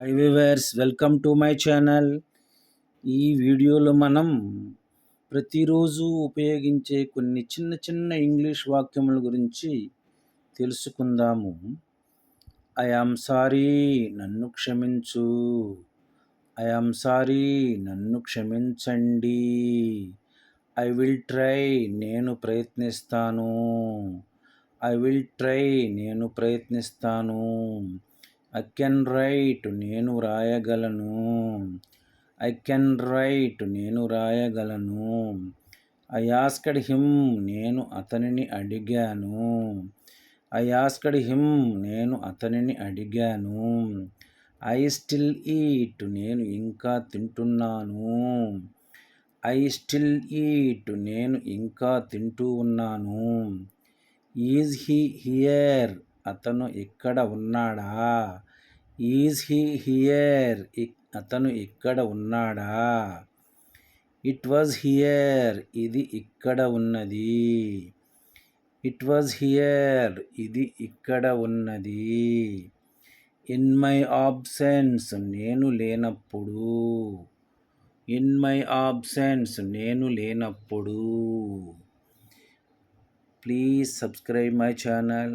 Hi viewers welcome to my channel ఈ వీడియోలో మనం ప్రతిరోజు ఉపయోగించే కొన్ని చిన్న చిన్న ఇంగ్లీష్ వాక్యముల గురించి తెలుసుకుందాము. ఐ ఆమ్ సారీ నన్ను క్షమించు. ఐ ఆమ్ సారీ నన్ను క్షమించండి. ఐ విల్ ట్రై నేను ప్రయత్నిస్తాను. ఐ విల్ ట్రై నేను ప్రయత్నిస్తాను. ఐ కెన్ రైట్ నేను రాయగలను. ఐ కెన్ రైట్ నేను రాయగలను. ఐ ఆస్కడ్ హిమ్ నేను అతనిని అడిగాను. ఐ ఆస్కడ్ హిమ్ నేను అతనిని అడిగాను. ఐ స్టిల్ ఈట్ నేను ఇంకా తింటున్నాను. ఐ స్టిల్ ఈట్ నేను ఇంకా తింటూ ఉన్నాను. Is he here? అతను ఇక్కడ ఉన్నాడా? ఈజ్ హీ హియర్ అతను ఇక్కడ ఉన్నాడా? ఇట్ వాజ్ హియర్ ఇది ఇక్కడ ఉన్నది. ఇట్ వాజ్ హియర్ ఇది ఇక్కడ ఉన్నది. ఇన్ మై ఆబ్సెన్స్ నేను లేనప్పుడు. ఇన్ మై ఆబ్సెన్స్ నేను లేనప్పుడు. Please subscribe my channel